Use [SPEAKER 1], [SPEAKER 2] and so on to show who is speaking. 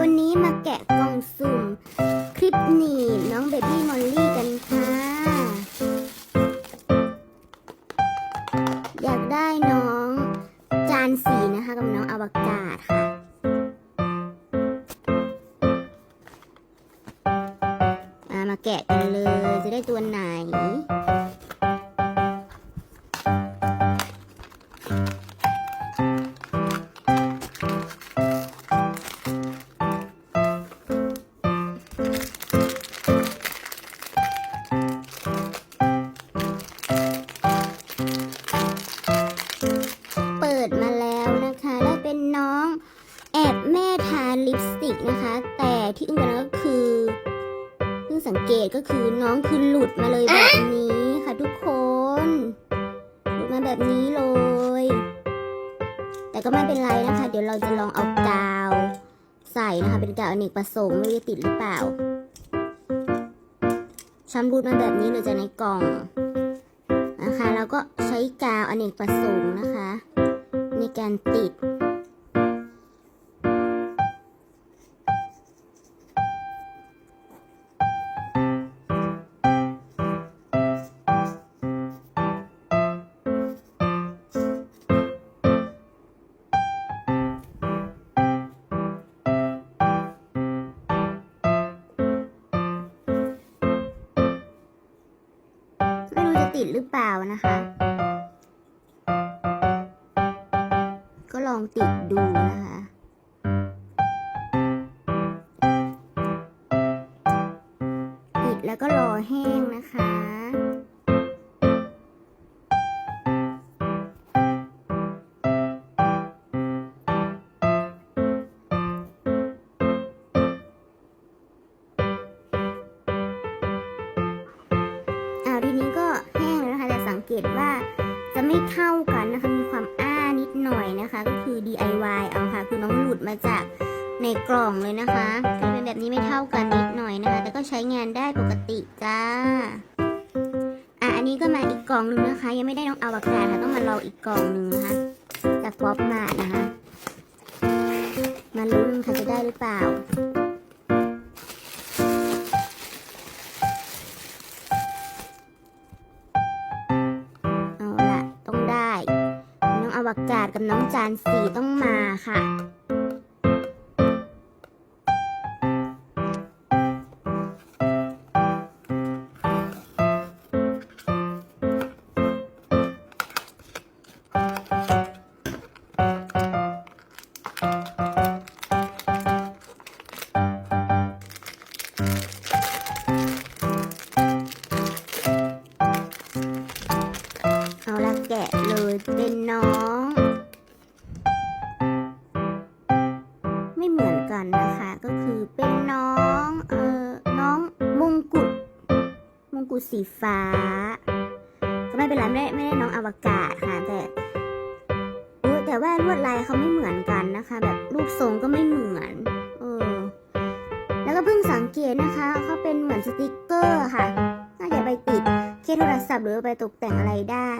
[SPEAKER 1] วันนี้มาแกะกล่องสุ่ม คลิปหนีบน้องเบบี้มอลลี่กันค่ะ อยากได้น้องจานสีนะคะ กับน้องอวกาศค่ะ มามาแกะกันเลย จะได้ตัวไหน สังเกตก็คือน้องคือหลุดมาเลยแบบนี้ค่ะทุกคน หลุดมาแบบนี้เลย แต่ก็ไม่เป็นไรนะคะ เดี๋ยวเราจะลองเอากาว ใส่นะคะ เป็นกาวอเนกประสงค์ไม่รู้จะติดหรือเปล่าชำรุดมาแบบนี้เลยจะในกล่องนะคะ แล้วก็ใช้กาวอเนกประสงค์นะคะ ในการติด ดหรือเปล่านะคะ ก็ลองติดดูนะคะ ติดแล้วก็รอแห้งนะคะ ต่สังเกตว่าจะไม่เท่ากันนะคะ มีความอ้านิดหน่อยนะคะ ก็คือ DIY เอาค่ะ คือน้องหลุดมาจากในกล่องเลยนะคะก็เป็นแบบนี้ไม่เท่ากันนิดหน่อยนะคะ แต่ก็ใช้งานได้ปกติจ้า อะ อันนี้ก็มาอีกกล่องหนึ่งนะคะ ยังไม่ได้น้องอวกาศค่ะ ต้องมารออีกกล่องหนึ่งนะคะ จากป๊อปมานะคะ มาลุ้นค่ะจะได้หรือเปล่า น้องอวกาดกับน้องจานสีต้องมาค่ะ กันนะคะ ก็คือเป็นน้องเอ่อน้องมงกุฎมงกุฎสีฟ้า ก็ไม่เป็นไรไม่ได้ไม่ได้น้องอวกาศค่ะ แต่แต่ว่าลวดลายเขาไม่เหมือนกันนะคะ แบบรูปทรงก็ไม่เหมือนเออแล้วก็เพิ่งสังเกตนะคะเขาเป็นเหมือนสติกเกอร์ค่ะน่าจะไปติดเคสโทรศัพท์หรือไปตกแต่งอะไรได้